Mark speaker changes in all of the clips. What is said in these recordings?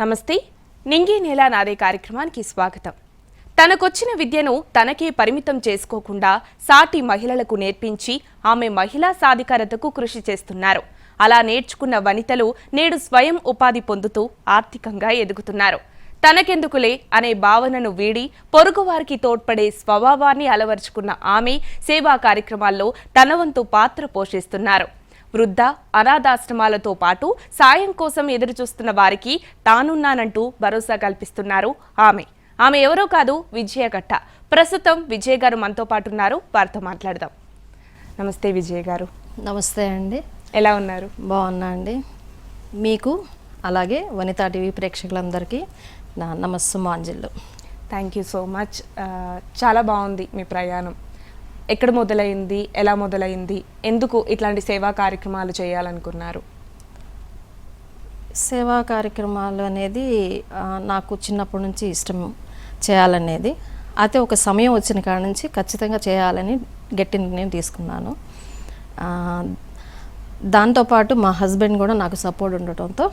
Speaker 1: నమస్తే. నింగి నేల నాదే కార్యక్రమానికి స్వాగతం. తనకొచ్చిన విద్యను తనకే పరిమితం చేసుకోకుండా సాటి మహిళలకు నేర్పించి ఆమె మహిళా సాధికారతకు కృషి చేస్తున్నారు. అలా నేర్చుకున్న వనితలు నేడు స్వయం ఉపాధి పొందుతూ ఆర్థికంగా ఎదుగుతున్నారు. తనకెందుకులే అనే భావనను వీడి పొరుగువారికి తోడ్పడే స్వభావాన్ని అలవర్చుకున్న ఆమె సేవా కార్యక్రమాల్లో తన వంతు పాత్ర పోషిస్తున్నారు. వృద్ధ అనాథాశ్రమాలతో పాటు సాయం కోసం ఎదురుచూస్తున్న వారికి తానున్నానంటూ భరోసా కల్పిస్తున్నారు ఆమె. ఆమె ఎవరో కాదు విజయ గట్ట ప్రస్తుతం విజయ్ గారు మనతో పాటు ఉన్నారు. వారితో మాట్లాడదాం. నమస్తే విజయ్ గారు.
Speaker 2: నమస్తే అండి.
Speaker 1: ఎలా ఉన్నారు?
Speaker 2: బాగున్నా అండి. మీకు అలాగే వనితా టీవీ ప్రేక్షకులందరికీ నా నమస్సుమాంజలు
Speaker 1: థ్యాంక్ యూ సో మచ్. చాలా బాగుంది మీ ప్రయాణం. ఎక్కడ మొదలైంది ఎలా మొదలైంది ఎందుకు ఇట్లాంటి సేవా కార్యక్రమాలు చేయాలనుకున్నారు?
Speaker 2: సేవా కార్యక్రమాలు అనేది నాకు చిన్నప్పటి నుంచి ఇష్టం చేయాలనేది. అయితే ఒక సమయం వచ్చిన కాడ నుంచి ఖచ్చితంగా చేయాలని గట్టి నిర్ణయం తీసుకున్నాను. దాంతోపాటు మా హస్బెండ్ కూడా నాకు సపోర్ట్ ఉండటంతో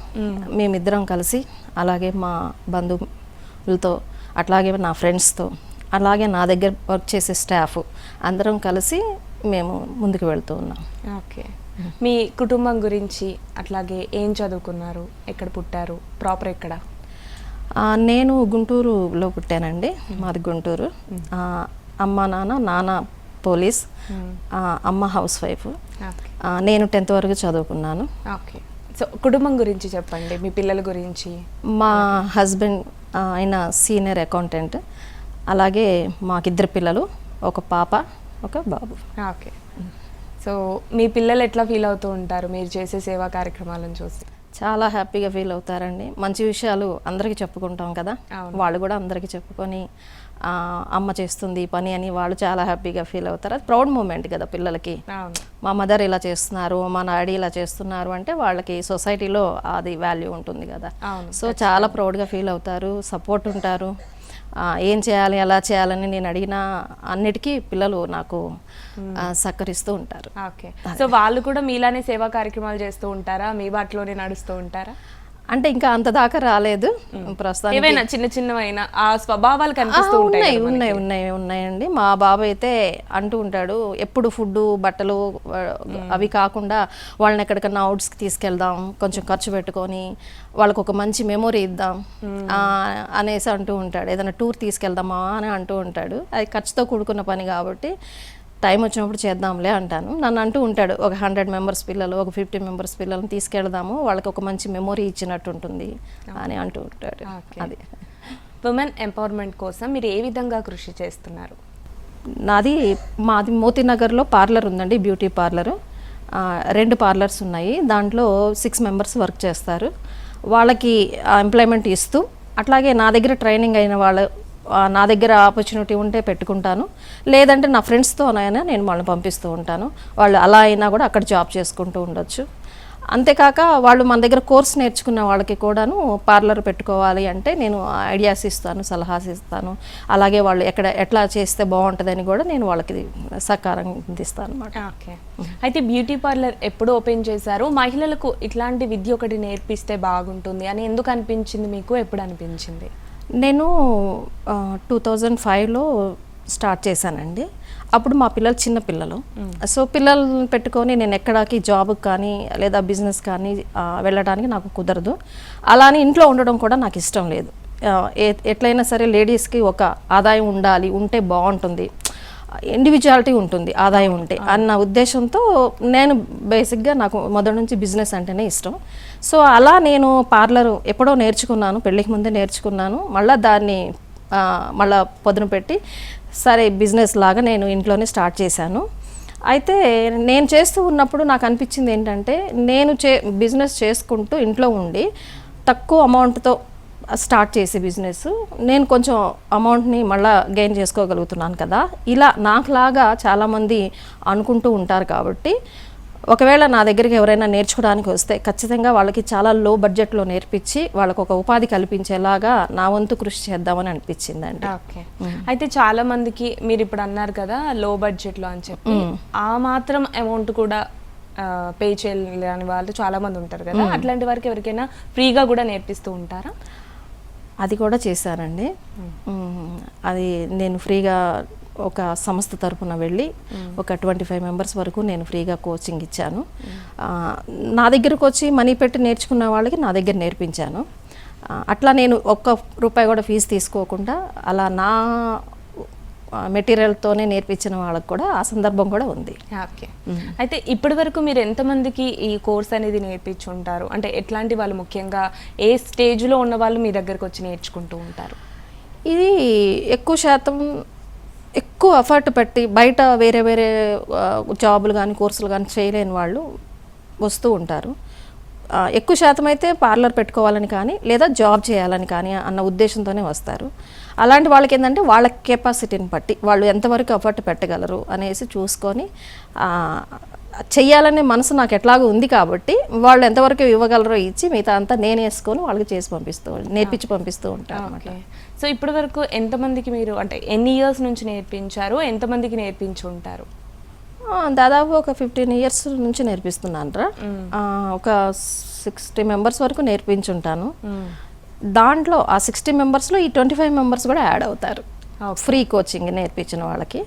Speaker 2: మేమిద్దరం కలిసి అలాగే మా బంధువులతో అట్లాగే నా ఫ్రెండ్స్తో అలాగే నా దగ్గర వర్క్ చేసే స్టాఫ్ అందరం కలిసి మేము ముందుకు వెళ్తూ ఉన్నాం.
Speaker 1: ఓకే. మీ కుటుంబం గురించి అట్లాగే ఏం చదువుకున్నారు? ఎక్కడ పుట్టారు? ప్రాపర్ ఎక్కడ?
Speaker 2: నేను గుంటూరులో పుట్టానండి. మాది గుంటూరు. అమ్మ నాన్న నాన్న పోలీస్ అమ్మ హౌస్ వైఫ్ నేను టెన్త్ వరకు చదువుకున్నాను.
Speaker 1: ఓకే. సో కుటుంబం గురించి చెప్పండి. మీ పిల్లల గురించి.
Speaker 2: మా హస్బెండ్ ఆయన సీనియర్ అకౌంటెంట్ అలాగే మాకిద్దరు పిల్లలు ఒక పాప ఒక బాబు.
Speaker 1: ఓకే. సో మీ పిల్లలు ఎట్లా ఫీల్ అవుతూ ఉంటారు? మీరు చేసే సేవా కార్యక్రమాలను చూసి.
Speaker 2: చాలా హ్యాపీగా ఫీల్ అవుతారండి. మంచి విషయాలు అందరికీ చెప్పుకుంటాం కదా. వాళ్ళు కూడా అందరికీ చెప్పుకొని అమ్మ చేస్తుంది పని అని వాళ్ళు చాలా హ్యాపీగా ఫీల్ అవుతారు. అది ప్రౌడ్ మూమెంట్ కదా పిల్లలకి. మా మదర్ ఇలా చేస్తున్నారు మా డాడీ ఇలా చేస్తున్నారు అంటే వాళ్ళకి సొసైటీలో అది వాల్యూ ఉంటుంది కదా. సో చాలా ప్రౌడ్గా ఫీల్ అవుతారు సపోర్ట్ ఉంటారు. ఏం చేయాలి ఎలా చేయాలని నేను అడిగిన అన్నిటికీ పిల్లలు నాకు సహకరిస్తూ ఉంటారు.
Speaker 1: ఓకే. సో వాళ్ళు కూడా మీలానే సేవా కార్యక్రమాలు చేస్తూ ఉంటారా? మీ బాటలోనే నడుస్తూ ఉంటారా?
Speaker 2: అంటే ఇంకా అంత దాకా రాలేదు. ప్రస్తుతానికి
Speaker 1: ఏవైనా చిన్న చిన్నవైనా ఆ స్వభావాలు కనిపిస్తూ ఉంటాయి
Speaker 2: ఉన్నాయి. ఉన్నాయి ఉన్నాయి ఉన్నాయండి. మా బాబు అయితే అంటూ ఉంటాడు ఎప్పుడు ఫుడ్ బట్టలు అవి కాకుండా వాళ్ళని ఎక్కడికన్నా అవుట్స్కి తీసుకెళ్దాం కొంచెం ఖర్చు పెట్టుకొని వాళ్ళకు ఒక మంచి మెమొరీ ఇద్దాం అనేసి అంటూ ఉంటాడు. ఏదైనా టూర్ తీసుకెళ్దామా? అని అంటూ ఉంటాడు. అది ఖర్చుతో కూడుకున్న పని కాబట్టి టైం వచ్చినప్పుడు చేద్దాంలే అంటాను. నన్ను అంటూ ఉంటాడు ఒక హండ్రెడ్ మెంబర్స్ పిల్లలు ఒక ఫిఫ్టీ మెంబర్స్ పిల్లల్ని తీసుకెళ్దాము వాళ్ళకి ఒక మంచి మెమొరీ ఇచ్చినట్టు ఉంటుంది అని అంటూ ఉంటాడు. అది.
Speaker 1: ఉమెన్ ఎంపవర్మెంట్ కోసం మీరు ఏ విధంగా కృషి చేస్తున్నారు?
Speaker 2: నాది మాది మోతీనగర్లో పార్లర్ ఉందండి బ్యూటీ పార్లర్. రెండు పార్లర్స్ ఉన్నాయి. దాంట్లో సిక్స్ మెంబర్స్ వర్క్ చేస్తారు. వాళ్ళకి ఎంప్లాయ్మెంట్ ఇస్తూ అట్లాగే నా దగ్గర ట్రైనింగ్ అయిన వాళ్ళు నా దగ్గర ఆపర్చునిటీ ఉంటే పెట్టుకుంటాను. లేదంటే నా ఫ్రెండ్స్తో అయినా నేను వాళ్ళని పంపిస్తూ ఉంటాను. వాళ్ళు అలా అయినా కూడా అక్కడ జాబ్ చేసుకుంటూ ఉండొచ్చు. అంతేకాక వాళ్ళు మన దగ్గర కోర్స్ నేర్చుకున్న వాళ్ళకి కూడాను పార్లర్ పెట్టుకోవాలి అంటే నేను ఐడియాస్ ఇస్తాను సలహాస్ ఇస్తాను. అలాగే వాళ్ళు ఎక్కడ ఎట్లా చేస్తే బాగుంటుందని కూడా నేను వాళ్ళకి సహకారం అందిస్తాను అనమాట
Speaker 1: ఓకే. అయితే బ్యూటీ పార్లర్ ఎప్పుడు ఓపెన్ చేశారు? మహిళలకు ఇట్లాంటి విద్య ఒకటి నేర్పిస్తే బాగుంటుంది అని ఎందుకు అనిపించింది మీకు? ఎప్పుడు అనిపించింది?
Speaker 2: నేను టూ థౌజండ్ ఫైవ్లో స్టార్ట్ చేశానండి. అప్పుడు మా పిల్లలు చిన్న పిల్లలు. సో పిల్లల్ని పెట్టుకొని నేను ఎక్కడికి జాబ్కి కానీ లేదా బిజినెస్ కానీ వెళ్ళడానికి నాకు కుదరదు. అలానే ఇంట్లో ఉండడం కూడా నాకు ఇష్టం లేదు. ఎట్లయినా సరే లేడీస్కి ఒక ఆదాయం ఉండాలి ఉంటే బాగుంటుంది. ఇండివిజువాలిటీ ఉంటుంది ఆదాయం ఉంటే. అన్న ఉద్దేశంతో నేను బేసిక్గా నాకు మొదటి నుంచి బిజినెస్ అంటేనే ఇష్టం. సో అలా నేను పార్లర్ ఎప్పుడో నేర్చుకున్నాను పెళ్ళికి ముందే నేర్చుకున్నాను. మళ్ళీ దాన్ని మళ్ళా పొదును పెట్టి సరే బిజినెస్ లాగా నేను ఇంట్లోనే స్టార్ట్ చేశాను. అయితే నేను చేస్తూ ఉన్నప్పుడు నాకు అనిపించింది ఏంటంటే నేను చే బిజినెస్ చేసుకుంటూ ఇంట్లో ఉండి తక్కువ అమౌంట్తో స్టార్ట్ చేసే బిజినెస్. నేను కొంచెం అమౌంట్ని మళ్ళా గెయిన్ చేసుకోగలుగుతున్నాను కదా. ఇలా నాకులాగా చాలామంది అనుకుంటూ ఉంటారు కాబట్టి ఒకవేళ నా దగ్గరికి ఎవరైనా నేర్చుకోవడానికి వస్తే ఖచ్చితంగా వాళ్ళకి చాలా లో బడ్జెట్లో నేర్పించి వాళ్ళకు ఒక ఉపాధి కల్పించేలాగా నా వంతు కృషి చేద్దామని అనిపించిందండి.
Speaker 1: ఓకే. అయితే చాలా మందికి మీరు ఇప్పుడు అన్నారు కదా లో బడ్జెట్లో అని చెప్పి. ఆ మాత్రం అమౌంట్ కూడా పే చేయలేని వాళ్ళు చాలా మంది ఉంటారు కదా. అట్లాంటి వారికి ఎవరికైనా ఫ్రీగా కూడా నేర్పిస్తూ ఉంటారా?
Speaker 2: అది కూడా చేశానండి. అది నేను ఫ్రీగా ఒక సంస్థ తరపున వెళ్ళి ఒక ట్వంటీ ఫైవ్ మెంబర్స్ వరకు నేను ఫ్రీగా కోచింగ్ ఇచ్చాను. నా దగ్గరకు వచ్చి మనీ పెట్టి నేర్చుకున్న వాళ్ళకి నా దగ్గర నేర్పించాను. అట్లా నేను ఒక్క రూపాయి కూడా ఫీజు తీసుకోకుండా అలా నా మెటీరియల్తోనే నేర్పించిన వాళ్ళకి కూడా ఆ సందర్భం కూడా ఉంది.
Speaker 1: ఓకే. అయితే ఇప్పటి వరకు మీరు ఎంతమందికి ఈ కోర్స్ అనేది నేర్పించి ఉంటారు అంటే ఎట్లాంటి వాళ్ళు ముఖ్యంగా ఏ స్టేజ్లో ఉన్న వాళ్ళు మీ దగ్గరకు వచ్చి నేర్చుకుంటూ ఉంటారు?
Speaker 2: ఇది ఎక్కువ శాతం ఎక్కువ ఎఫర్ట్ పెట్టి బయట వేరే వేరే జాబులు కానీ కోర్సులు కానీ చేయలేని వాళ్ళు వస్తూ ఉంటారు. ఎక్కువ శాతం అయితే పార్లర్ పెట్టుకోవాలని కానీ లేదా జాబ్ చేయాలని కానీ అన్న ఉద్దేశంతోనే వస్తారు. అలాంటి వాళ్ళకి ఏంటంటే వాళ్ళ కెపాసిటీని బట్టి వాళ్ళు ఎంతవరకు ఎఫర్ట్ పెట్టగలరు అనేసి చూసుకొని చెయ్యాలనే మనసు నాకు ఎట్లాగో ఉంది కాబట్టి వాళ్ళు ఎంతవరకు ఇవ్వగలరో ఇచ్చి మిగతా అంతా నేను వేసుకొని వాళ్ళకి చేసి పంపిస్తూ నేర్పించి పంపిస్తూ ఉంటాను
Speaker 1: సో ఇప్పటి వరకు ఎంతమందికి మీరు అంటే ఎన్ని ఇయర్స్ నుంచి నేర్పించారు? ఎంతమందికి నేర్పించి ఉంటారు
Speaker 2: దాదాపు ఒక ఫిఫ్టీన్ ఇయర్స్ నుంచి నేర్పిస్తున్నాను రా ఒక సిక్స్టీ మెంబర్స్ వరకు నేర్పించుంటాను. దాంట్లో ఆ సిక్స్టీ మెంబర్స్లో ఈ ట్వంటీ ఫైవ్ మెంబర్స్ కూడా యాడ్ అవుతారు. ఫ్రీ కోచింగ్ నేర్పించిన వాళ్ళకి.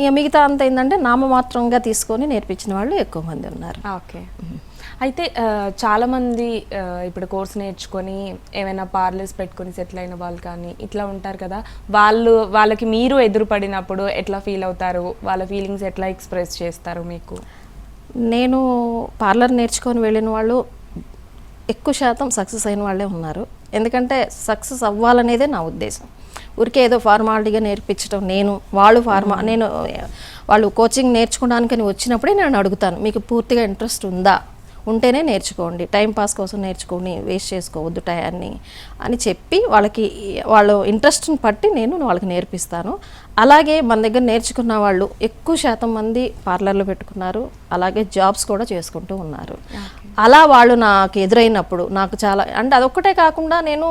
Speaker 2: ఇక మిగతా అంత ఏంటంటే నామమాత్రంగా తీసుకొని నేర్పించిన వాళ్ళు ఎక్కువ మంది ఉన్నారు.
Speaker 1: ఓకే. అయితే ఆ, చాలా మంది ఆ, ఇప్పుడు కోర్స్ నేర్చుకొని ఏమైనా పార్లర్స్ పెట్టుకొని సెటిల్ అయిన వాళ్ళు కానీ ఇట్లా ఉంటారు కదా. వాళ్ళు వాళ్ళకి మీరు ఎదురుపడినప్పుడు ఎట్లా ఫీల్ అవుతారు? వాళ్ళ ఫీలింగ్స్ ఎట్లా ఎక్స్ప్రెస్ చేస్తారు మీకు?
Speaker 2: నేను పార్లర్ నేర్చుకొని వెళ్ళిన వాళ్ళు ఎక్కువ శాతం సక్సెస్ అయిన వాళ్ళే ఉన్నారు. ఎందుకంటే సక్సెస్ అవ్వాలనేదే నా ఉద్దేశం. ఊరికే ఏదో ఫార్మాలిటీగా నేర్పించడం నేను వాళ్ళు ఫార్మా నేను వాళ్ళు కోచింగ్ నేర్చుకోవడానికని వచ్చినప్పుడే నేను అడుగుతాను మీకు పూర్తిగా ఇంట్రెస్ట్ ఉందా? ఉంటేనే నేర్చుకోండి. టైం పాస్ కోసం నేర్చుకొని వేస్ట్ చేసుకోవద్దు టయాన్ని అని చెప్పి వాళ్ళకి వాళ్ళ ఇంట్రెస్ట్ని బట్టి నేను వాళ్ళకి నేర్పిస్తాను. అలాగే మన దగ్గర నేర్చుకున్న వాళ్ళు ఎక్కువ శాతం మంది పార్లర్లో పెట్టుకున్నారు. అలాగే జాబ్స్ కూడా చేసుకుంటూ ఉన్నారు. అలా వాళ్ళు నాకు ఎదురైనప్పుడు నాకు చాలా అంటే అదొక్కటే కాకుండా నేను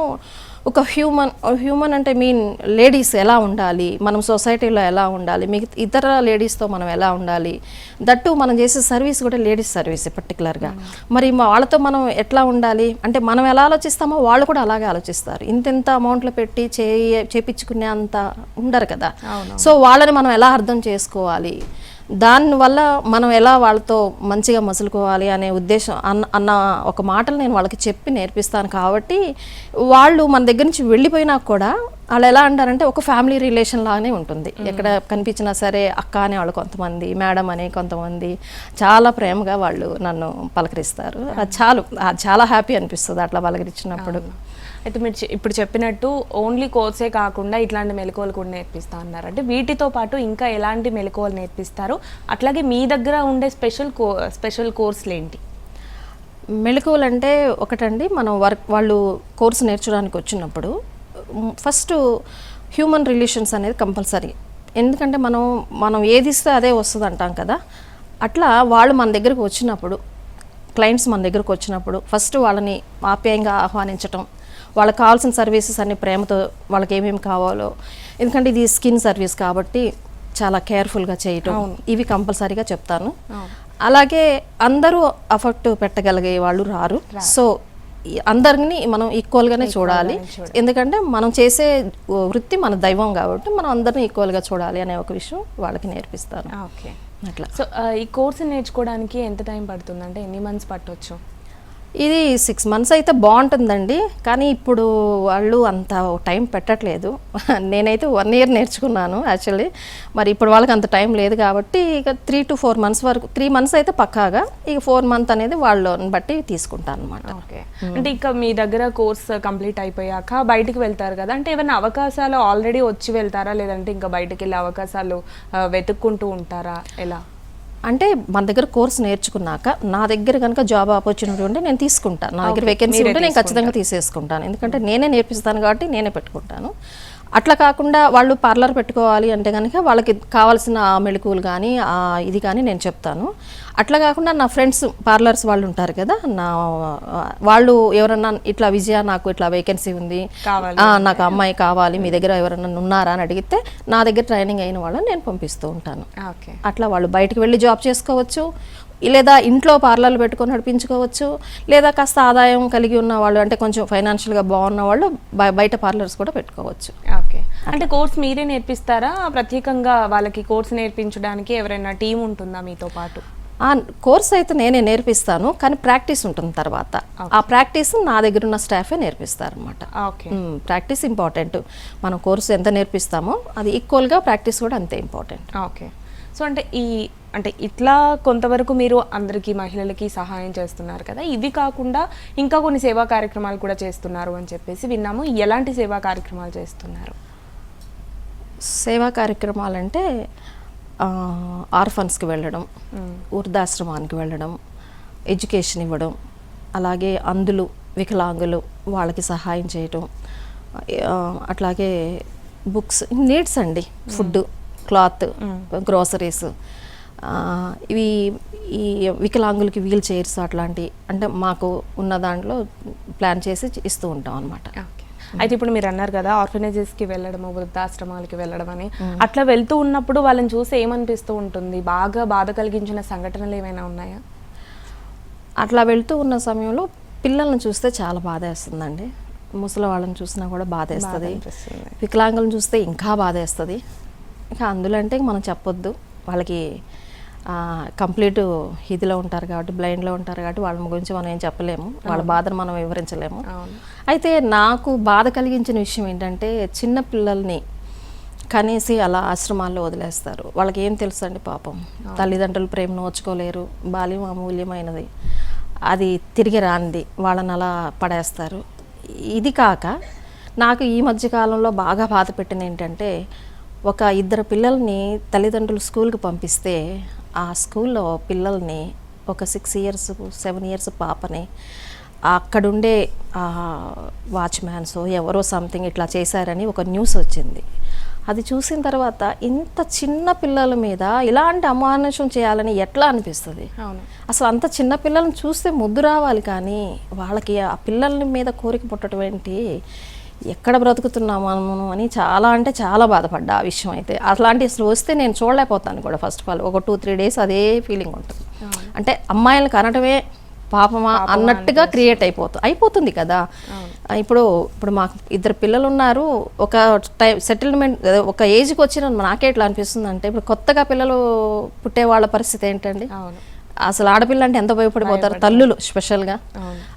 Speaker 2: ఒక హ్యూమన్ హ్యూమన్ అంటే మీన్ లేడీస్ ఎలా ఉండాలి? మనం సొసైటీలో ఎలా ఉండాలి? మిగతా ఇతర లేడీస్తో మనం ఎలా ఉండాలి? దట్టు మనం చేసే సర్వీస్ కూడా లేడీస్ సర్వీస్ పర్టికులర్గా మరి వాళ్ళతో మనం ఎట్లా ఉండాలి? అంటే మనం ఎలా ఆలోచిస్తామో వాళ్ళు కూడా అలాగే ఆలోచిస్తారు. ఇంతెంత అమౌంట్లో పెట్టి చేయ చేపించుకునే అంత ఉండరు కదా. సో వాళ్ళని మనం ఎలా అర్థం చేసుకోవాలి? దానివల్ల మనం ఎలా వాళ్ళతో మంచిగా మసులుకోవాలి అనే ఉద్దేశం అన్న అన్న ఒక మాటలు నేను వాళ్ళకి చెప్పి నేర్పిస్తాను కాబట్టి వాళ్ళు మన దగ్గర నుంచి వెళ్ళిపోయినా కూడా వాళ్ళు ఎలా అంటారంటే ఒక ఫ్యామిలీ రిలేషన్ లాగానే ఉంటుంది. ఎక్కడ కనిపించినా సరే అక్క అనే వాళ్ళు కొంతమంది మేడం అనే కొంతమంది చాలా ప్రేమగా వాళ్ళు నన్ను పలకరిస్తారు. అది చాలు అది చాలా హ్యాపీ అనిపిస్తుంది అట్లా పలకరించినప్పుడు.
Speaker 1: అయితే మీరు ఇప్పుడు చెప్పినట్టు ఓన్లీ కోర్సే కాకుండా ఇట్లాంటి మెలకువలు కూడా నేర్పిస్తా అన్నారు. అంటే వీటితో పాటు ఇంకా ఎలాంటి మెలకువలు నేర్పిస్తారు? అట్లాగే మీ దగ్గర ఉండే స్పెషల్ కో స్పెషల్ కోర్సులు ఏంటి?
Speaker 2: మెలకువలు అంటే ఒకటండి మనం వర్క్ వాళ్ళు కోర్సు నేర్చడానికి వచ్చినప్పుడు ఫస్ట్ హ్యూమన్ రిలేషన్స్ అనేది కంపల్సరీ. ఎందుకంటే మనం మనం ఏది ఇస్తే అదే వస్తుంది అంటాం కదా. అట్లా వాళ్ళు మన దగ్గరకు వచ్చినప్పుడు క్లయింట్స్ మన దగ్గరకు వచ్చినప్పుడు ఫస్ట్ వాళ్ళని ఆప్యాయంగా ఆహ్వానించటం వాళ్ళకి కావాల్సిన సర్వీసెస్ అన్ని ప్రేమతో వాళ్ళకి ఏమేమి కావాలో. ఎందుకంటే ఇది స్కిన్ సర్వీస్ కాబట్టి చాలా కేర్ఫుల్గా చేయటం ఇవి కంపల్సరీగా చెప్తాను. అలాగే అందరూ అఫెక్ట్ పెట్టగలిగే వాళ్ళు రారు. సో అందరిని మనం ఈక్వల్గానే చూడాలి. ఎందుకంటే మనం చేసే వృత్తి మన దైవం కాబట్టి మనం అందరిని ఈక్వల్గా చూడాలి అనే ఒక విషయం వాళ్ళకి నేర్పిస్తాను.
Speaker 1: ఓకే.
Speaker 2: అట్లా.
Speaker 1: సో ఈ కోర్సు నేర్చుకోవడానికి ఎంత టైం పడుతుంది అంటే ఎన్ని మంత్స్ పట్టొచ్చు?
Speaker 2: ఇది సిక్స్ మంత్స్ అయితే బాగుంటుందండి. కానీ ఇప్పుడు వాళ్ళు అంత టైం పెట్టట్లేదు. నేనైతే వన్ ఇయర్ నేర్చుకున్నాను యాక్చువల్లీ మరి ఇప్పుడు వాళ్ళకి అంత టైం లేదు కాబట్టి ఇక త్రీ టు ఫోర్ మంత్స్ వరకు త్రీ మంత్స్ అయితే పక్కాగా ఇక ఫోర్ మంత్ అనేది వాళ్ళని బట్టి తీసుకుంటాను అనమాట
Speaker 1: ఓకే. అంటే ఇక మీ దగ్గర కోర్స్ కంప్లీట్ అయిపోయాక బయటికి వెళ్తారు కదా అంటే ఏమైనా అవకాశాలు ఆల్రెడీ వచ్చి వెళ్తారా? లేదంటే ఇంకా బయటికి వెళ్ళే అవకాశాలు వెతుక్కుంటూ ఉంటారా? ఎలా?
Speaker 2: అంటే మన దగ్గర కోర్స్ నేర్చుకున్నాక నా దగ్గర కనుక జాబ్ ఆపర్చునిటీ ఉంటే నేను తీసుకుంటాను నా దగ్గర వేకెన్సీ ఉంటే నేను ఖచ్చితంగా తీసేసుకుంటాను. ఎందుకంటే నేనే నేర్పిస్తాను కాబట్టి నేనే పెట్టుకుంటాను. అట్లా కాకుండా వాళ్ళు పార్లర్ పెట్టుకోవాలి అంటే కనుక వాళ్ళకి కావాల్సిన మెళుకువలు కానీ ఇది కానీ నేను చెప్తాను. అట్లా కాకుండా నా ఫ్రెండ్స్ పార్లర్స్ వాళ్ళు ఉంటారు కదా నా వాళ్ళు ఎవరన్నా ఇట్లా విజయ నాకు ఇట్లా వేకెన్సీ ఉంది నాకు అమ్మాయి కావాలి మీ దగ్గర ఎవరైనా ఉన్నారా అని అడిగితే నా దగ్గర ట్రైనింగ్ అయిన వాళ్ళని నేను పంపిస్తూ ఉంటాను.
Speaker 1: ఓకే.
Speaker 2: అట్లా వాళ్ళు బయటికి వెళ్ళి జాబ్ చేసుకోవచ్చు. లేదా ఇంట్లో పార్లర్లు పెట్టుకొని నడిపించుకోవచ్చు లేదా కాస్త ఆదాయం కలిగి ఉన్న వాళ్ళు అంటే కొంచెం ఫైనాన్షియల్గా బాగున్న వాళ్ళు బయ- బయట పార్లర్స్ కూడా పెట్టుకోవచ్చు.
Speaker 1: ఓకే. అంటే కోర్స్ మీరే నేర్పిస్తారా? ప్రత్యేకంగా వాళ్ళకి కోర్స్ నేర్పించడానికి ఎవరైనా టీం ఉంటుందా మీతో పాటు?
Speaker 2: ఆ కోర్స్ అయితే నేనే నేర్పిస్తాను కానీ ప్రాక్టీస్ ఉంటుంది తర్వాత. ఆ ప్రాక్టీస్ నా దగ్గర ఉన్న స్టాఫే నేర్పిస్తారు అనమాట
Speaker 1: ఓకే
Speaker 2: ప్రాక్టీస్ ఇంపార్టెంట్. మనం కోర్సు ఎంత నేర్పిస్తామో అది ఈక్వల్గా ప్రాక్టీస్ కూడా అంతే ఇంపార్టెంట్.
Speaker 1: ఓకే. సో అంటే ఈ అంటే ఇట్లా కొంతవరకు మీరు అందరికీ మహిళలకి సహాయం చేస్తున్నారు కదా. ఇవి కాకుండా ఇంకా కొన్ని సేవా కార్యక్రమాలు కూడా చేస్తున్నారు అని చెప్పేసి విన్నాము. ఎలాంటి సేవా కార్యక్రమాలు చేస్తున్నారు?
Speaker 2: సేవా కార్యక్రమాలంటే ఆర్ఫన్స్కి వెళ్ళడం వృద్ధాశ్రమానికి వెళ్ళడం ఎడ్యుకేషన్ ఇవ్వడం అలాగే అందులు వికలాంగులు వాళ్ళకి సహాయం చేయటం అట్లాగే బుక్స్ నీడ్స్ అండి. ఫుడ్ క్లాత్ గ్రోసరీస్ ఇవి ఈ వికలాంగులకి వీల్ చైర్స్ అట్లాంటి అంటే మాకు ఉన్న దాంట్లో ప్లాన్ చేసి ఇస్తూ ఉంటాం అనమాట
Speaker 1: ఓకే. అయితే ఇప్పుడు మీరు అన్నారు కదా ఆర్ఫనేజెస్కి వెళ్ళడము వృద్ధాశ్రమాలకి వెళ్ళడం అని. అట్లా వెళ్తూ ఉన్నప్పుడు వాళ్ళని చూసి ఏమనిపిస్తూ ఉంటుంది? బాగా బాధ కలిగించిన సంఘటనలు ఏమైనా ఉన్నాయా?
Speaker 2: అట్లా వెళ్తూ ఉన్న సమయంలో పిల్లల్ని చూస్తే చాలా బాధ వేస్తుందండి ముసలి వాళ్ళని చూసినా కూడా బాధ వేస్తుంది. వికలాంగులను చూస్తే ఇంకా బాధ వేస్తుంది ఇంకా అందులో అంటే మనం చెప్పొద్దు. వాళ్ళకి కంప్లీట్ ఇదిలో ఉంటారు కాబట్టి బ్లైండ్లో ఉంటారు కాబట్టి వాళ్ళ గురించి మనం ఏం చెప్పలేము. వాళ్ళ బాధను మనం వివరించలేము. అయితే నాకు బాధ కలిగించిన విషయం ఏంటంటే చిన్న పిల్లల్ని కనేసి అలా ఆశ్రమాల్లో వదిలేస్తారు. వాళ్ళకి ఏం తెలుసు అండి పాపం తల్లిదండ్రుల ప్రేమ నోచుకోలేరు. బాల్యం అమూల్యమైనది. అది తిరిగి రానిది. వాళ్ళని అలా పడేస్తారు. ఇది కాక నాకు ఈ మధ్య కాలంలో బాగా బాధ పెట్టిన ఏంటంటే ఒక ఇద్దరు పిల్లల్ని తల్లిదండ్రులు స్కూల్కి పంపిస్తే ఆ స్కూల్లో పిల్లల్ని ఒక సిక్స్ ఇయర్స్ సెవెన్ ఇయర్స్ పాపని అక్కడుండే వాచ్మ్యాన్స్ ఎవరో సంథింగ్ ఇట్లా చేశారని ఒక న్యూస్ వచ్చింది. అది చూసిన తర్వాత ఇంత చిన్న పిల్లల మీద ఇలాంటి అమానుషం చేయాలని ఎట్లా అనిపిస్తుంది?
Speaker 1: అవును.
Speaker 2: అసలు అంత చిన్న పిల్లల్ని చూస్తే ముద్దు రావాలి కానీ వాళ్ళకి ఆ పిల్లల మీద కోరిక పుట్టడం ఏంటి? ఎక్కడ బ్రతుకుతున్నాము మనము అని చాలా అంటే చాలా బాధపడ్డా ఆ విషయం అయితే. అట్లాంటి అసలు వస్తే నేను చూడలేకపోతాను కూడా ఫస్ట్ ఆఫ్ ఆల్ ఒక టూ త్రీ డేస్ అదే ఫీలింగ్ ఉంటుంది. అంటే అమ్మాయిలు కనటమే పాపమా అన్నట్టుగా క్రియేట్ అయిపోతుంది అయిపోతుంది కదా. ఇప్పుడు ఇప్పుడు మాకు ఇద్దరు పిల్లలు ఉన్నారు ఒక టైం సెటిల్మెంట్ ఒక ఏజ్కి వచ్చిన నాకే ఎట్లా అనిపిస్తుంది అంటే ఇప్పుడు కొత్తగా పిల్లలు పుట్టే వాళ్ళ పరిస్థితి ఏంటండి?
Speaker 1: అవును.
Speaker 2: అసలు ఆడపిల్ల అంటే ఎంత భయపడిపోతారు తల్లులు స్పెషల్గా.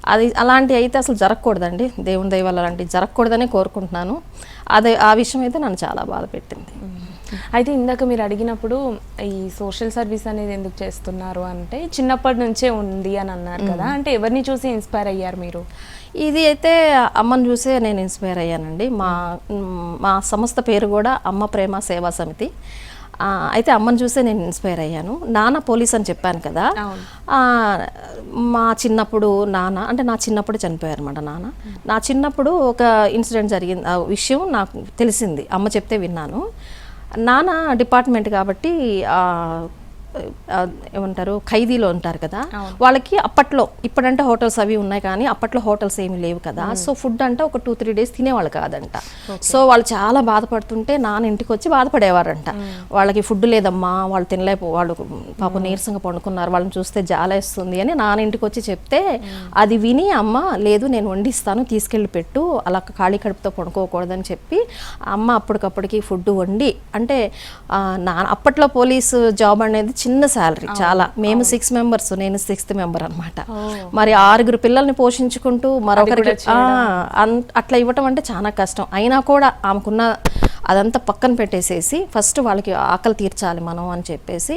Speaker 2: అది అలాంటి అయితే అసలు జరగకూడదండి. దేవుని దయ వల్ల అలాంటివి జరగకూడదనే కోరుకుంటున్నాను. అదే ఆ విషయం అయితే నన్ను చాలా బాధ పెట్టింది.
Speaker 1: అయితే ఇందాక మీరు అడిగినప్పుడు ఈ సోషల్ సర్వీస్ అనేది ఎందుకు చేస్తున్నారు అంటే చిన్నప్పటి నుంచే ఉంది అని అన్నారు కదా. అంటే ఎవరిని చూసి ఇన్స్పైర్ అయ్యారు మీరు?
Speaker 2: ఇది అయితే అమ్మని చూసే నేను ఇన్స్పైర్ అయ్యానండి. మా మ్, సంస్థ పేరు కూడా అమ్మ ప్రేమ సేవా సమితి. అయితే అమ్మని చూసే నేను ఇన్స్పైర్ అయ్యాను. నాన్న పోలీస్ అని చెప్పాను కదా. మా చిన్నప్పుడు నాన్న అంటే నా చిన్నప్పుడు చనిపోయారు అనమాట నాన్న. నా చిన్నప్పుడు ఒక ఇన్సిడెంట్ జరిగింది ఆ విషయం నాకు తెలిసింది. అమ్మ చెప్తే విన్నాను. నాన్న డిపార్ట్మెంట్ కాబట్టి ఏమంటారు ఖైదీలో ఉంటారు కదా వాళ్ళకి అప్పట్లో ఇప్పుడంటే హోటల్స్ అవి ఉన్నాయి కానీ అప్పట్లో హోటల్స్ ఏమీ లేవు కదా. సో ఫుడ్ అంటే ఒక టూ త్రీ డేస్ తినేవాళ్ళు కాదంట. సో వాళ్ళు చాలా బాధపడుతుంటే నాన్న ఇంటికి వచ్చి బాధపడేవారంట. వాళ్ళకి ఫుడ్ లేదమ్మా వాళ్ళు తినలేపు వాళ్ళు పాప నీరసంగా పండుకున్నారు వాళ్ళని చూస్తే జాలేస్తుంది అని నాన్న ఇంటికి వచ్చి చెప్తే అది విని అమ్మ లేదు నేను వండిస్తాను తీసుకెళ్ళి పెట్టు అలా ఖాళీ కడుపుతో పండుకోకూడదని చెప్పి అమ్మ అప్పటికప్పటికి ఫుడ్ వండి అంటే నా అప్పట్లో పోలీసు జాబ్ అనేది చిన్న శాలరీ చాలా. మేము సిక్స్ మెంబర్స్ నేను సిక్స్త్ మెంబర్ అనమాట మరి ఆరుగురు పిల్లల్ని పోషించుకుంటూ మరొకరికి అట్లా ఇవ్వటం అంటే చాలా కష్టం. అయినా కూడా ఆమెకున్న అదంతా పక్కన పెట్టేసేసి ఫస్ట్ వాళ్ళకి ఆకలి తీర్చాలి మనం అని చెప్పేసి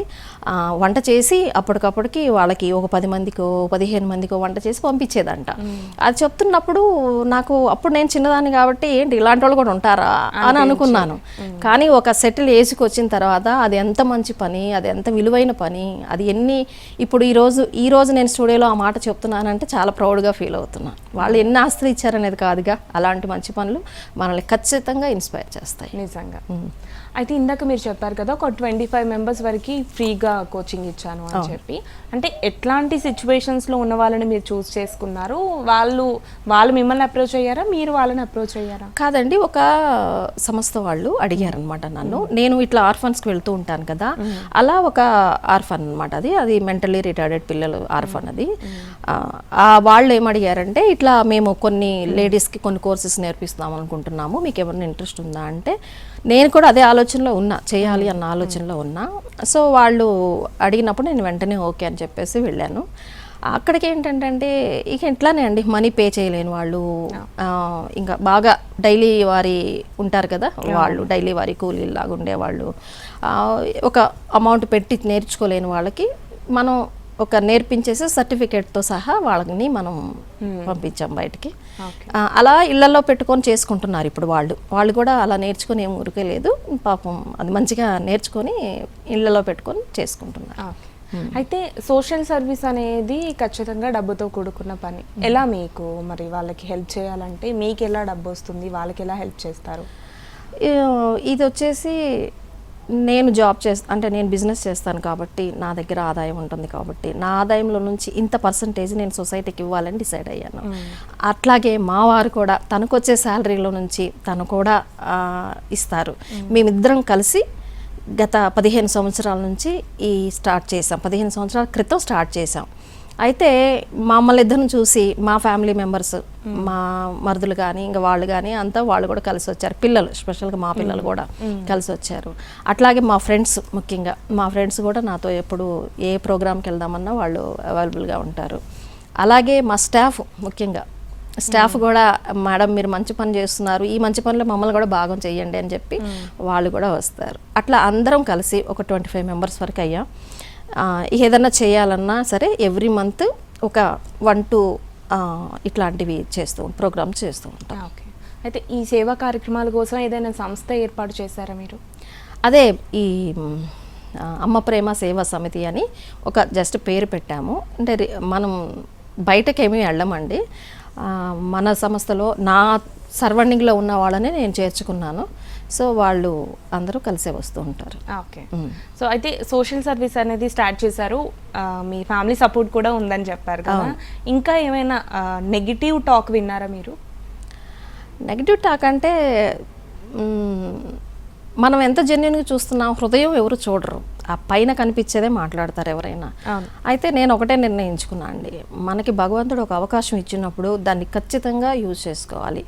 Speaker 2: వంట చేసి అప్పటికప్పటికి వాళ్ళకి ఒక పది మందికో పదిహేను మందికో వంట చేసి పంపించేదంట. అది చెప్తున్నప్పుడు నాకు అప్పుడు నేను చిన్నదాన్ని కాబట్టి ఏంటి ఇలాంటి వాళ్ళు కూడా ఉంటారా అని అనుకున్నాను. కానీ ఒక సెటిల్ ఏజ్కి వచ్చిన తర్వాత అది ఎంత మంచి పని అది ఎంత విలువైన పని అది ఎన్ని ఇప్పుడు ఈ రోజు ఈ రోజు నేను స్టూడియోలో ఆ మాట చెప్తున్నానంటే చాలా ప్రౌడ్గా ఫీల్ అవుతున్నా. వాళ్ళు ఎన్ని ఆస్తులు ఇచ్చారనేది కాదుగా. అలాంటి మంచి పనులు మనల్ని ఖచ్చితంగా ఇన్స్పైర్ చేస్తాయి.
Speaker 1: నిజంగా. అయితే ఇందాక మీరు చెప్పారు కదా ఒక ట్వంటీ ఫైవ్ మెంబర్స్ వరకు ఫ్రీగా కోచింగ్ ఇచ్చాను అని చెప్పి. అంటే ఎట్లాంటి situations లో ఉన్న వాళ్ళని మీరు చూస్ చేసుకున్నారు? వాళ్ళు వాళ్ళు మిమ్మల్ని అప్రోచ్ అయ్యారా? మీరు వాళ్ళని అప్రోచ్ అయ్యారా?
Speaker 2: కాదండి ఒక సంస్థ వాళ్ళు అడిగారనమాట నన్ను. నేను ఇట్లా ఆర్ఫన్స్కి వెళ్తూ ఉంటాను కదా. అలా ఒక ఆర్ఫన్ అనమాట అది. అది మెంటలీ రిటార్డెడ్ పిల్లలు ఆర్ఫన్ అది. వాళ్ళు ఏం అడిగారంటే ఇట్లా మేము కొన్ని లేడీస్కి కొన్ని కోర్సెస్ నేర్పిస్తాం అనుకుంటున్నాము. మీకు ఏమైనా ఇంట్రెస్ట్ ఉందా అంటే నేను కూడా అదే ఆలోచనలో ఉన్నా చేయాలి అన్న ఆలోచనలో ఉన్నా. సో వాళ్ళు అడిగినప్పుడు నేను వెంటనే ఓకే అని చెప్పేసి వెళ్ళాను. అక్కడికి ఏంటంటే ఇక ఎట్లానే అండి మనీ పే చేయలేని వాళ్ళు ఇంకా బాగా డైలీ వారి ఉంటారు కదా వాళ్ళు డైలీ వారి కూలీలాగా ఉండేవాళ్ళు. ఒక అమౌంట్ పెట్టి నేర్చుకోలేని వాళ్ళకి మనం ఒక నేర్పించేసి సర్టిఫికేట్తో సహా వాళ్ళని మనం పంపించాం బయటికి. అలా ఇళ్ళలో పెట్టుకొని చేసుకుంటున్నారు ఇప్పుడు వాళ్ళు. వాళ్ళు కూడా అలా నేర్చుకొని ఏం ఊరికే లేదు. పాపం అది మంచిగా నేర్చుకొని ఇళ్ళలో పెట్టుకొని చేసుకుంటున్నారు.
Speaker 1: అయితే సోషల్ సర్వీస్ అనేది ఖచ్చితంగా డబ్బుతో కూడుకున్న పని. ఎలా మీకు మరి వాళ్ళకి హెల్ప్ చేయాలంటే మీకు ఎలా డబ్బు వస్తుంది? వాళ్ళకి ఎలా హెల్ప్ చేస్తారు?
Speaker 2: ఇది వచ్చేసి నేను జాబ్ చేస్తా అంటే నేను బిజినెస్ చేస్తాను కాబట్టి నా దగ్గర ఆదాయం ఉంటుంది కాబట్టి నా ఆదాయంలో నుంచి ఇంత పర్సంటేజ్ నేను సొసైటీకి ఇవ్వాలని డిసైడ్ అయ్యాను. అట్లాగే మా వారు కూడా తనకు వచ్చే శాలరీలో నుంచి తను కూడా ఇస్తారు. మేమిద్దరం కలిసి గత పదిహేను సంవత్సరాల నుంచి ఈ స్టార్ట్ చేసాం పదిహేను సంవత్సరాల క్రితం స్టార్ట్ చేసాం అయితే మమ్మల్ని ఇద్దరిని చూసి మా ఫ్యామిలీ మెంబర్స్ మా మరుదులు కానీ ఇంకా వాళ్ళు కానీ అంతా వాళ్ళు కూడా కలిసి వచ్చారు. పిల్లలు స్పెషల్గా మా పిల్లలు కూడా కలిసి వచ్చారు. అట్లాగే మా ఫ్రెండ్స్ ముఖ్యంగా మా ఫ్రెండ్స్ కూడా నాతో ఎప్పుడు ఏ ప్రోగ్రామ్కి వెళ్దామన్నా వాళ్ళు అవైలబుల్గా ఉంటారు. అలాగే మా స్టాఫ్ ముఖ్యంగా స్టాఫ్ కూడా మేడం మీరు మంచి పని చేస్తున్నారు. ఈ మంచి పనిలో మమ్మల్ని కూడా భాగం చేయండి అని చెప్పి వాళ్ళు కూడా వస్తారు. అట్లా అందరం కలిసి ఒక ట్వంటీ ఫైవ్ మెంబర్స్ వరకు అయ్యాం. ఏదన్నా చేయాలన్నా సరే ఎవ్రీ మంత్ ఒక వన్ టూ ఇట్లాంటివి చేస్తూ ప్రోగ్రామ్స్ చేస్తూ ఉంటాం.
Speaker 1: ఓకే. అయితే ఈ సేవా కార్యక్రమాల కోసం ఏదైనా సంస్థ ఏర్పాటు చేశారా మీరు?
Speaker 2: అదే ఈ అమ్మ ప్రేమ సేవా సమితి అని ఒక జస్ట్ పేరు పెట్టాము. అంటే మనం బయటకి ఏమీ వెళ్ళమండి. మన సంస్థలో నా సర్వణింగ్లో ఉన్న వాళ్ళని నేను చేర్చుకున్నాను. సో వాళ్ళు అందరూ కలిసే వస్తూ ఉంటారు.
Speaker 1: ఓకే. సో అయితే సోషల్ సర్వీస్ అనేది స్టార్ట్ చేశారు. మీ ఫ్యామిలీ సపోర్ట్ కూడా ఉందని చెప్పారు కదా. ఇంకా ఏమైనా నెగిటివ్ టాక్ విన్నారా మీరు?
Speaker 2: నెగిటివ్ టాక్ అంటే మనం ఎంత జెన్యున్గా చూస్తున్నాం హృదయం ఎవరు చూడరు. ఆ పైన కనిపించేదే మాట్లాడతారు ఎవరైనా. అయితే నేను ఒకటే నిర్ణయించుకున్నా అండి. మనకి భగవంతుడు ఒక అవకాశం ఇచ్చినప్పుడు దాన్ని ఖచ్చితంగా యూజ్ చేసుకోవాలి.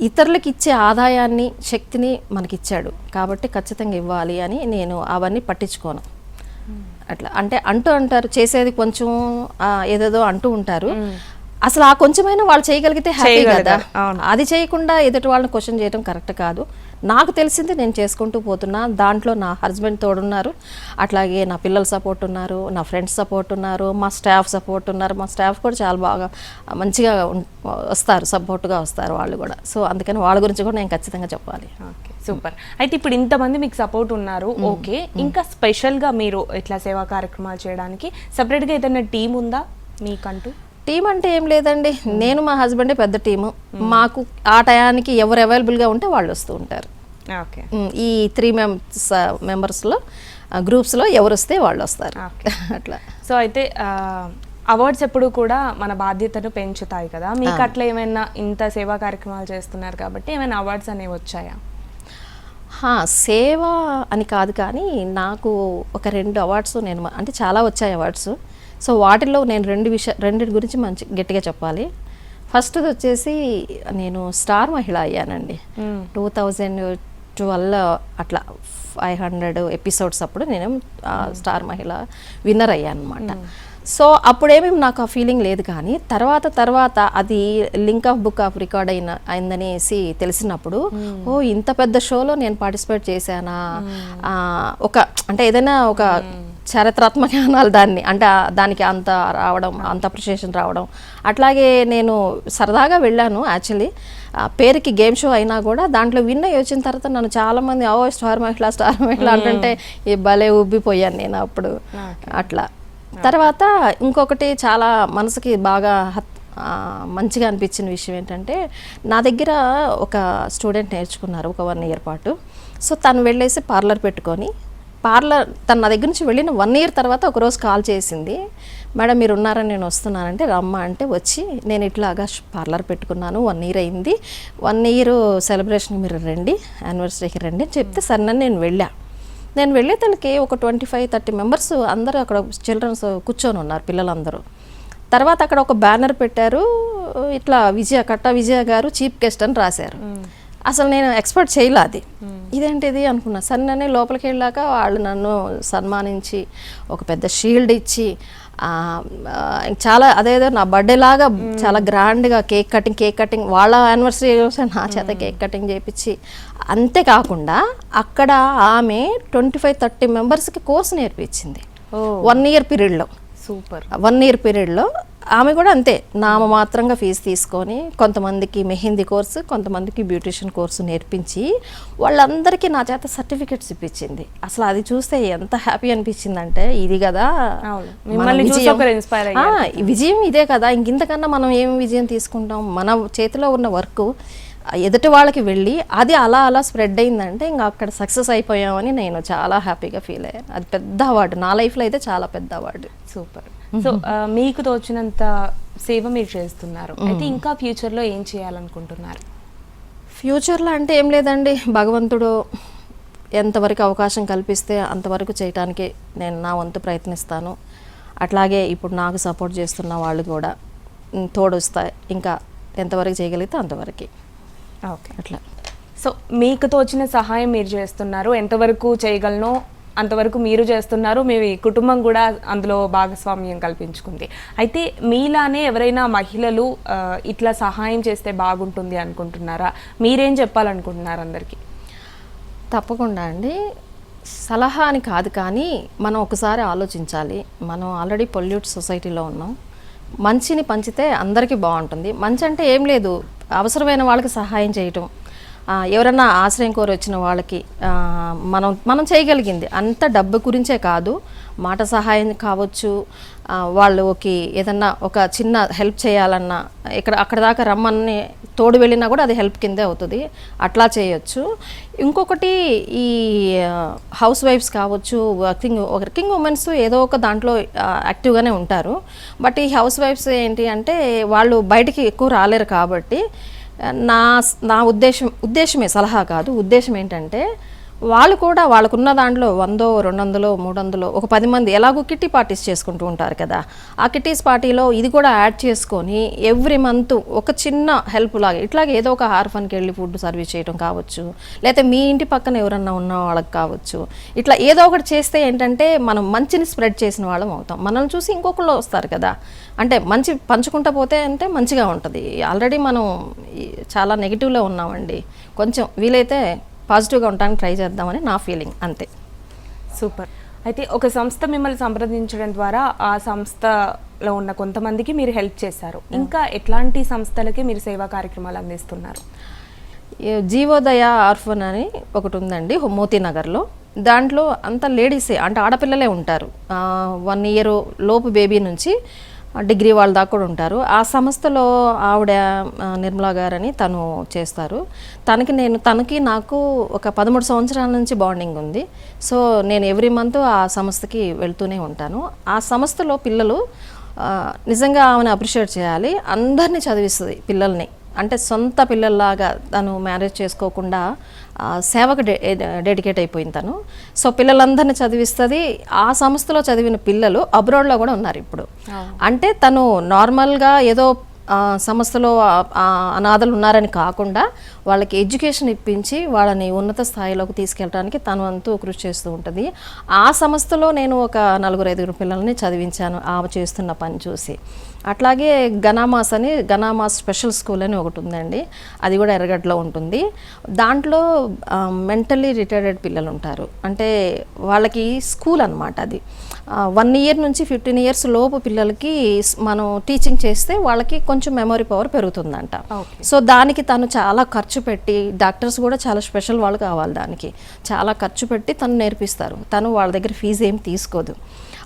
Speaker 2: ఇతరులకు ఇచ్చే ఆదాయాన్ని శక్తిని మనకిచ్చాడు. కాబట్టి ఖచ్చితంగా ఇవ్వాలి అని నేను అవన్నీ పట్టించుకోను. అట్లా. అంటే అంటూ అంటారు చేసేది కొంచెం ఏదేదో అంటూ ఉంటారు. అసలు ఆ కొంచెమైనా వాళ్ళు చేయగలిగితే హ్యాపీ కదా. అది చేయకుండా ఎదుటి వాళ్ళని క్వశ్చన్ చేయడం కరెక్ట్ కాదు. నాకు తెలిసింది నేను చేసుకుంటూ పోతున్నా. దాంట్లో నా హస్బెండ్ తోడున్నారు. అట్లాగే నా పిల్లల సపోర్ట్ ఉన్నారు. నా ఫ్రెండ్స్ సపోర్ట్ ఉన్నారు. మా స్టాఫ్ సపోర్ట్ ఉన్నారు. మా స్టాఫ్ కూడా చాలా బాగా మంచిగా వస్తారు. సపోర్ట్గా వస్తారు వాళ్ళు కూడా. సో అందుకని వాళ్ళ గురించి కూడా నేను ఖచ్చితంగా చెప్పాలి.
Speaker 1: ఓకే. సూపర్. అయితే ఇప్పుడు ఇంతమంది మీకు సపోర్ట్ ఉన్నారు. ఓకే. ఇంకా స్పెషల్గా మీరు ఇట్లా సేవా కార్యక్రమాలు చేయడానికి సపరేట్గా ఏదైనా టీం ఉందా మీకంటూ?
Speaker 2: టీం అంటే ఏం లేదండి. నేను మా హస్బెండే పెద్ద టీము. మాకు ఆ టయానికి ఎవరు అవైలబుల్గా ఉంటే వాళ్ళు వస్తూ ఉంటారు. ఈ త్రీ మెంబర్స్ మెంబర్స్లో గ్రూప్స్లో ఎవరు వస్తే వాళ్ళు వస్తారు అట్లా.
Speaker 1: సో అయితే అవార్డ్స్ ఎప్పుడు కూడా మన బాధ్యతను పెంచుతాయి కదా? మీకు అట్లా ఏమైనా ఇంత సేవా కార్యక్రమాలు చేస్తున్నారు కాబట్టి ఏమైనా అవార్డ్స్ అనేవి వచ్చాయా?
Speaker 2: హా, సేవ అని కాదు కానీ నాకు ఒక రెండు అవార్డ్స్ నేను అంటే చాలా వచ్చాయి అవార్డ్స్ సో వాటిల్లో నేను రెండు విషయ రెండింటి గురించి మంచి గట్టిగా చెప్పాలి. ఫస్ట్ వచ్చేసి నేను స్టార్ మహిళ అయ్యానండి. టూ థౌజండ్ ట్వెల్వ్ అట్లా ఫైవ్ హండ్రెడ్ ఎపిసోడ్స్ అప్పుడు నేను స్టార్ మహిళ విన్నర్ అయ్యాను అనమాట సో అప్పుడేమీ నాకు ఆ ఫీలింగ్ లేదు కానీ తర్వాత తర్వాత అది link of book of record అయిన అయిందనేసి తెలిసినప్పుడు ఓ ఇంత పెద్ద షోలో నేను పార్టిసిపేట్ చేశానా? ఒక అంటే ఏదైనా ఒక చారిత్రాత్మక అనాలి దాన్ని అంటే దానికి అంత రావడం అంత అప్రిషియేషన్ రావడం. అట్లాగే నేను సరదాగా వెళ్ళాను యాక్చువల్లీ పేరుకి గేమ్ షో అయినా కూడా దాంట్లో విన్ అయ్యి వచ్చిన తర్వాత నన్ను చాలామంది ఓ స్టార్ మహిళ స్టార్ మహిళ అంటుంటే ఈ భలే ఉబ్బిపోయాను నేను అప్పుడు. అట్లా. తర్వాత ఇంకొకటి చాలా మనసుకి బాగా మంచిగా అనిపించిన విషయం ఏంటంటే నా దగ్గర ఒక స్టూడెంట్ నేర్చుకున్నారు ఒక వన్ ఇయర్ పాటు. సో తను వెళ్ళేసి పార్లర్ పెట్టుకొని పార్లర్ తన నా దగ్గర నుంచి వెళ్ళిన వన్ ఇయర్ తర్వాత ఒకరోజు కాల్ చేసింది. మేడం మీరు ఉన్నారని నేను వస్తున్నానంటే రమ్మ అంటే వచ్చి నేను ఇట్లాగా పార్లర్ పెట్టుకున్నాను వన్ ఇయర్ అయింది. వన్ ఇయర్ సెలబ్రేషన్కి మీరు రండి యానివర్సరీకి రండి అని చెప్తే సరే నేను వెళ్ళా. నేను వెళ్ళే తనకి ఒక ట్వంటీ ఫైవ్ థర్టీ మెంబర్స్ అందరూ అక్కడ చిల్డ్రన్స్ కూర్చొని ఉన్నారు పిల్లలందరూ. తర్వాత అక్కడ ఒక బ్యానర్ పెట్టారు. ఇట్లా విజయ కట్ట విజయ గారు చీఫ్ గెస్ట్ అని రాశారు. అసలు నేను ఎక్స్పెక్ట్ చేయలే అది. ఇదేంటిది అనుకున్నా. సన్ననే లోపలికి వెళ్ళాక వాళ్ళు నన్ను సన్మానించి ఒక పెద్ద షీల్డ్ ఇచ్చి చాలా అదేదో నా బర్త్డే లాగా చాలా గ్రాండ్గా కేక్ కటింగ్ కేక్ కటింగ్ వాళ్ళ యానివర్సరీ నా చేత కేక్ కటింగ్ చేయించి అంతేకాకుండా అక్కడ ఆమె ట్వంటీ ఫైవ్ థర్టీ మెంబర్స్కి కోర్స్ నేర్పించింది. వన్ ఇయర్ పీరియడ్లో
Speaker 1: సూపర్.
Speaker 2: వన్ ఇయర్ పీరియడ్లో ఆమె కూడా అంతే. నామమాత్రంగా ఫీజు తీసుకొని కొంతమందికి మెహందీ కోర్సు కొంతమందికి బ్యూటిషియన్ కోర్సు నేర్పించి వాళ్ళందరికీ నా చేత సర్టిఫికెట్స్ ఇప్పించింది. అసలు అది చూస్తే ఎంత హ్యాపీ అనిపించిందంటే ఇది కదా. విజయం. ఇదే కదా. ఇంకింతకన్నా మనం ఏం విజయం తీసుకుంటాం? మన చేతిలో ఉన్న వర్క్ ఎదుటి వాళ్ళకి వెళ్ళి అది అలా అలా స్ప్రెడ్ అయిందంటే ఇంకా అక్కడ సక్సెస్ అయిపోయామని నేను చాలా హ్యాపీగా ఫీల్ అయ్యాను. అది పెద్ద అవార్డు. నా లైఫ్లో అయితే చాలా పెద్ద అవార్డు.
Speaker 1: సూపర్. సో మీకు తోచినంత సేవ మీరు చేస్తున్నారు. అయితే ఇంకా ఫ్యూచర్లో ఏం చేయాలనుకుంటున్నారు?
Speaker 2: ఫ్యూచర్లో అంటే ఏం లేదండి. భగవంతుడు ఎంతవరకు అవకాశం కల్పిస్తే అంతవరకు చేయటానికి నేను నా వంతు ప్రయత్నిస్తాను. అట్లాగే ఇప్పుడు నాకు సపోర్ట్ చేస్తున్న వాళ్ళు కూడా తోడొస్తాయి. ఇంకా ఎంతవరకు చేయగలిగితే అంతవరకు.
Speaker 1: ఓకే.
Speaker 2: అట్లా.
Speaker 1: సో మీకు తోచిన సహాయం మీరు చేస్తున్నారు. ఎంతవరకు చేయగలనో అంతవరకు మీరు చేస్తున్నారు మీ కుటుంబం కూడా అందులో భాగస్వామ్యం కల్పించుకుంది. అయితే మీలానే ఎవరైనా మహిళలు ఇట్లా సహాయం చేస్తే బాగుంటుంది అనుకుంటున్నారా? మీరేం చెప్పాలనుకుంటున్నారు అందరికీ?
Speaker 2: తప్పకుండా అండి. సలహా అని కాదు కానీ మనం ఒకసారి ఆలోచించాలి. మనం ఆల్రెడీ పొల్యూట్ సొసైటీలో ఉన్నాం. మంచిని పంచితే అందరికీ బాగుంటుంది. మంచి అంటే ఏం లేదు. అవసరమైన వాళ్ళకి సహాయం చేయటం. ఎవరన్నా ఆశ్రయం కోరి వచ్చిన వాళ్ళకి మనం మనం చేయగలిగింది. అంత డబ్బు గురించే కాదు. మాట సహాయం కావచ్చు. వాళ్ళు వాళ్ళకి ఏదన్నా ఒక చిన్న హెల్ప్ చేయాలన్నా ఇక్కడ అక్కడ దాకా రమ్మని తోడు వెళ్ళినా కూడా అది హెల్ప్ కిందే అవుతుంది. అట్లా చేయొచ్చు. ఇంకొకటి ఈ హౌస్ వైఫ్స్ కావచ్చు వర్కింగ్ వర్కింగ్ ఉమెన్స్ ఏదో ఒక దాంట్లో యాక్టివ్గానే ఉంటారు. బట్ ఈ హౌస్ వైఫ్స్ ఏంటి అంటే వాళ్ళు బయటికి ఎక్కువ రాలేరు కాబట్టి నా నా ఉద్దేశం ఉద్దేశమే సలహా కాదు. ఉద్దేశం ఏంటంటే వాళ్ళు కూడా వాళ్ళకున్న దాంట్లో వందో రెండు వందలో మూడు వందలో ఒక పది మంది ఎలాగో కిట్టి పార్టీస్ చేసుకుంటూ ఉంటారు కదా. ఆ కిట్టీస్ పార్టీలో ఇది కూడా యాడ్ చేసుకొని ఎవ్రీ మంత్ ఒక చిన్న హెల్ప్ లాగా ఇట్లాగే ఏదో ఒక హార్ఫన్కి వెళ్ళి ఫుడ్ సర్వీస్ చేయడం కావచ్చు లేకపోతే మీ ఇంటి పక్కన ఎవరన్నా ఉన్న వాళ్ళకి కావచ్చు. ఇట్లా ఏదో ఒకటి చేస్తే ఏంటంటే మనం మంచిని స్ప్రెడ్ చేసిన వాళ్ళం అవుతాం. మనల్ని చూసి ఇంకొకళ్ళు వస్తారు కదా. అంటే మంచి పంచుకుంటా పోతే అంటే మంచిగా ఉంటుంది. ఆల్రెడీ మనం చాలా నెగిటివ్లో ఉన్నామండి. కొంచెం వీలైతే పాజిటివ్గా ఉండడానికి ట్రై చేద్దామని నా ఫీలింగ్ అంతే.
Speaker 1: సూపర్. అయితే ఒక సంస్థ మిమ్మల్ని సంప్రదించడం ద్వారా ఆ సంస్థలో ఉన్న కొంతమందికి మీరు హెల్ప్ చేశారు. ఇంకా ఎట్లాంటి సంస్థలకి మీరు సేవా కార్యక్రమాలు అందిస్తున్నారు?
Speaker 2: జీవోదయ ఆర్ఫన్ అని ఒకటి ఉందండి మోతీ నగర్లో దాంట్లో అంత లేడీసే అంటే ఆడపిల్లలే ఉంటారు. వన్ ఇయర్ లోపు బేబీ నుంచి డిగ్రీ వాళ్ళ దాకా కూడా ఉంటారు. ఆ సంస్థలో ఆవిడ నిర్మలా గారని తను చేస్తారు. తనకి నేను తనకి నాకు ఒక పదమూడు సంవత్సరాల నుంచి బాండింగ్ ఉంది. సో నేను ఎవ్రీ మంత్ ఆ సంస్థకి వెళ్తూనే ఉంటాను. ఆ సంస్థలో పిల్లలు నిజంగా ఆమెను అప్రిషియేట్ చేయాలి. అందరినీ చదివిస్తుంది పిల్లల్ని. అంటే సొంత పిల్లల్లాగా తను మ్యారేజ్ చేసుకోకుండా సేవకు డె డెడికేట్ అయిపోయింది తను. సో పిల్లలందరినీ చదివిస్తుంది. ఆ సంస్థలో చదివిన పిల్లలు అబ్రాడ్లో కూడా ఉన్నారు ఇప్పుడు. అంటే తను నార్మల్గా ఏదో సంస్థలో అనాథలు ఉన్నారని కాకుండా వాళ్ళకి ఎడ్యుకేషన్ ఇప్పించి వాళ్ళని ఉన్నత స్థాయిలోకి తీసుకెళ్ళడానికి తను అంతూ కృషి చేస్తూ ఉంటుంది. ఆ సంస్థలో నేను ఒక నలుగురు ఐదుగురు పిల్లల్ని చదివించాను ఆమె చేస్తున్న పని చూసి. అట్లాగే గనామాస్ అని గనామాస్ స్పెషల్ స్కూల్ అని ఒకటి ఉందండి. అది కూడా ఎర్రగడ్డలో ఉంటుంది. దాంట్లో మెంటల్లీ రిటైర్డ్ పిల్లలు ఉంటారు అంటే వాళ్ళకి స్కూల్ అనమాట అది. వన్ ఇయర్ నుంచి ఫిఫ్టీన్ ఇయర్స్ లోపు పిల్లలకి మనం టీచింగ్ చేస్తే వాళ్ళకి కొంచెం మెమరీ పవర్ పెరుగుతుందంట. సో దానికి తను చాలా ఖర్చు పెట్టి డాక్టర్స్ కూడా చాలా స్పెషల్ వాళ్ళు కావాలి దానికి. చాలా ఖర్చు పెట్టి తను నేర్పిస్తారు. తను వాళ్ళ దగ్గర ఫీజు ఏం తీసుకోదు.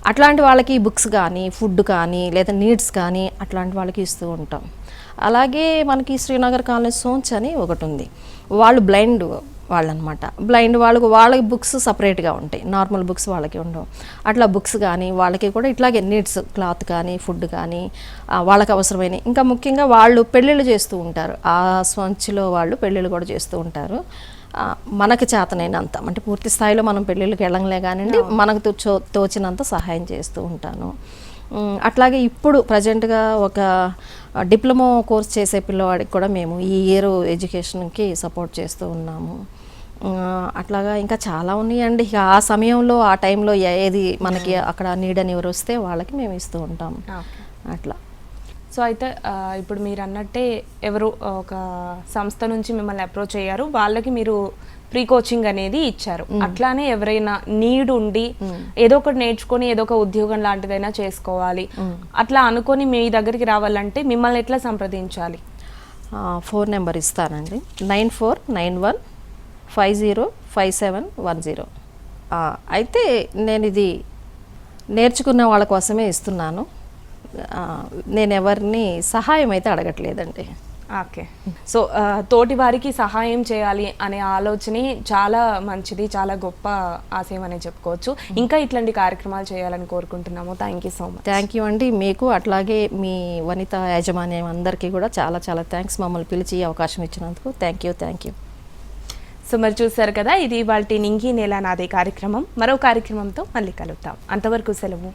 Speaker 2: అట్లాంటి వాళ్ళకి బుక్స్ కానీ ఫుడ్ కానీ లేదా నీడ్స్ కానీ అట్లాంటి వాళ్ళకి ఇస్తూ ఉంటాం. అలాగే మనకి శ్రీనగర్ కాలనీ సోన్స్ అని ఒకటి ఉంది వాళ్ళు బ్లైండ్ వాళ్ళనమాట. బ్లైండ్ వాళ్ళకు వాళ్ళకి బుక్స్ సపరేట్గా ఉంటాయి. నార్మల్ బుక్స్ వాళ్ళకి ఉండవు. అట్లా బుక్స్ కానీ వాళ్ళకి కూడా ఇట్లాగే నీడ్స్ క్లాత్ కానీ ఫుడ్ కానీ వాళ్ళకి అవసరమైన ఇంకా ముఖ్యంగా వాళ్ళు పెళ్ళిళ్ళు చేస్తూ ఉంటారు. ఆ స్వంచ్లో వాళ్ళు పెళ్ళిళ్ళు కూడా చేస్తూ ఉంటారు. మనకు చేతనైనంత. అంటే పూర్తి స్థాయిలో మనం పెళ్ళిళ్ళకి వెళ్ళంలే కానివ్వండి మనకు తో తోచినంత సహాయం చేస్తూ ఉంటాను. అట్లాగే ఇప్పుడు ప్రజెంట్గా ఒక డిప్లొమా కోర్స్ చేసే పిల్లవాడికి కూడా మేము ఈ ఇయర్ ఎడ్యుకేషన్కి సపోర్ట్ చేస్తూ ఉన్నాము. అట్లాగా ఇంకా చాలా ఉన్నాయండి. ఇక ఆ సమయంలో ఆ టైంలో ఏది మనకి అక్కడ నీడ్ అని ఎవరు వస్తే వాళ్ళకి మేము ఇస్తూ ఉంటాము అట్లా.
Speaker 1: సో అయితే ఇప్పుడు మీరు అన్నట్టే ఎవరు ఒక సంస్థ నుంచి మిమ్మల్ని అప్రోచ్ అయ్యారు. వాళ్ళకి మీరు ప్రీ కోచింగ్ అనేది ఇచ్చారు. అట్లానే ఎవరైనా నీడ్ ఉండి ఏదో ఒకటి నేర్చుకొని ఏదో ఒక ఉద్యోగం లాంటిదైనా చేసుకోవాలి. అట్లా అనుకొని మీ దగ్గరికి రావాలంటే మిమ్మల్ని ఎట్లా సంప్రదించాలి?
Speaker 2: ఫోన్ నెంబర్ ఇస్తానండి. Nine four nine one five zero five seven one zero. అయితే నేను ఇది నేర్చుకున్న వాళ్ళ కోసమే ఇస్తున్నాను. నేను ఎవరిని సహాయం అయితే అడగట్లేదండి.
Speaker 1: ఓకే. సో తోటి వారికి సహాయం చేయాలి అనే ఆలోచనే చాలా మంచిది చాలా గొప్ప ఆశయం అనే చెప్పుకోవచ్చు. ఇంకా ఇట్లాంటి కార్యక్రమాలు చేయాలని కోరుకుంటున్నాము. Thank you so much
Speaker 2: thank you అండి. మీకు అట్లాగే మీ వనిత యాజమాన్యం అందరికీ కూడా చాలా చాలా థ్యాంక్స్ మమ్మల్ని పిలిచి అవకాశం ఇచ్చినందుకు. Thank you thank you
Speaker 1: so మరి చూసారు కదా ఇది వాళ్ళ నింగి నేల నాదే కార్యక్రమం. మరో కార్యక్రమంతో మళ్ళీ కలుద్దాం. అంతవరకు సెలవు.